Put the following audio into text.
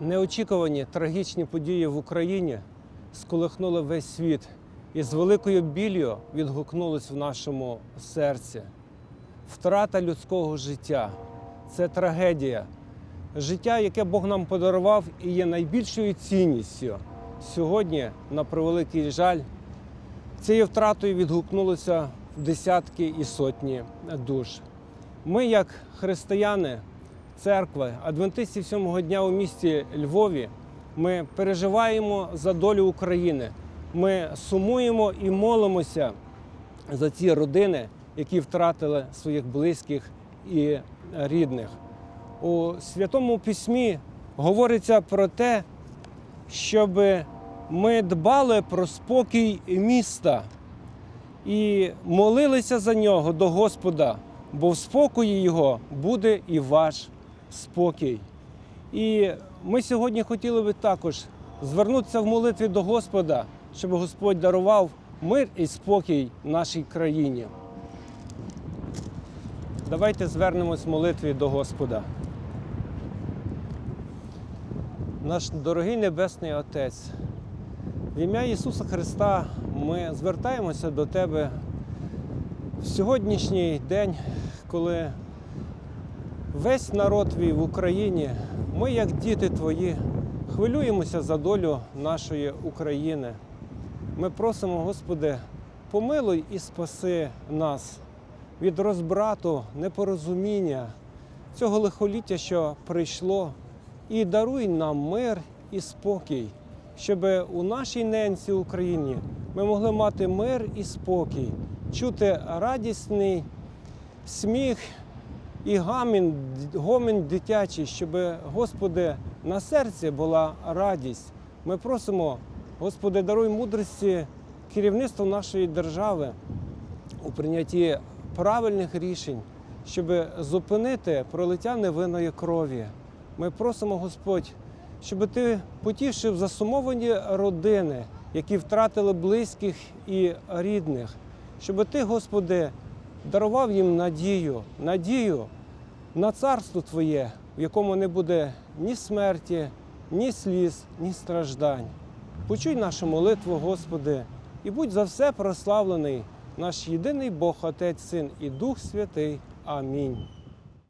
Неочікувані трагічні події в Україні сколихнули весь світ і з великою біллю відгукнулись в нашому серці. Втрата людського життя це трагедія. Життя, яке Бог нам подарував і є найбільшою цінністю. Сьогодні, на превеликий жаль, цією втратою відгукнулося десятки і сотні душ. Ми, як християни, церкви, адвентистів сьомого дня у місті Львові, ми переживаємо за долю України. Ми сумуємо і молимося за ці родини, які втратили своїх близьких і рідних. У Святому Письмі говориться про те, щоб ми дбали про спокій міста і молилися за нього до Господа, бо в спокої Його буде і ваш спокій. І ми сьогодні хотіли би також звернутися в молитві до Господа, щоб Господь дарував мир і спокій нашій країні. Давайте звернемось в молитві до Господа. Наш дорогий Небесний Отець, в ім'я Ісуса Христа ми звертаємося до Тебе в сьогоднішній день, коли весь народ твій в Україні, ми, як діти Твої, хвилюємося за долю нашої України. Ми просимо, Господи, помилуй і спаси нас від розбрату, непорозуміння, цього лихоліття, що прийшло, і даруй нам мир і спокій, щоб у нашій ненці Україні ми могли мати мир і спокій, чути радісний сміх і гамін, гомін дитячий, щоб, Господи, на серці була радість. Ми просимо, Господи, даруй мудрості керівництву нашої держави у прийнятті правильних рішень, щоб зупинити пролиття невинної крові. Ми просимо, Господь, щоб Ти потішив засумовані родини, які втратили близьких і рідних, щоб Ти, Господи, дарував їм надію, надію на царство Твоє, в якому не буде ні смерті, ні сліз, ні страждань. Почуй нашу молитву, Господи, і будь за все прославлений наш єдиний Бог, Отець, Син і Дух Святий. Амінь.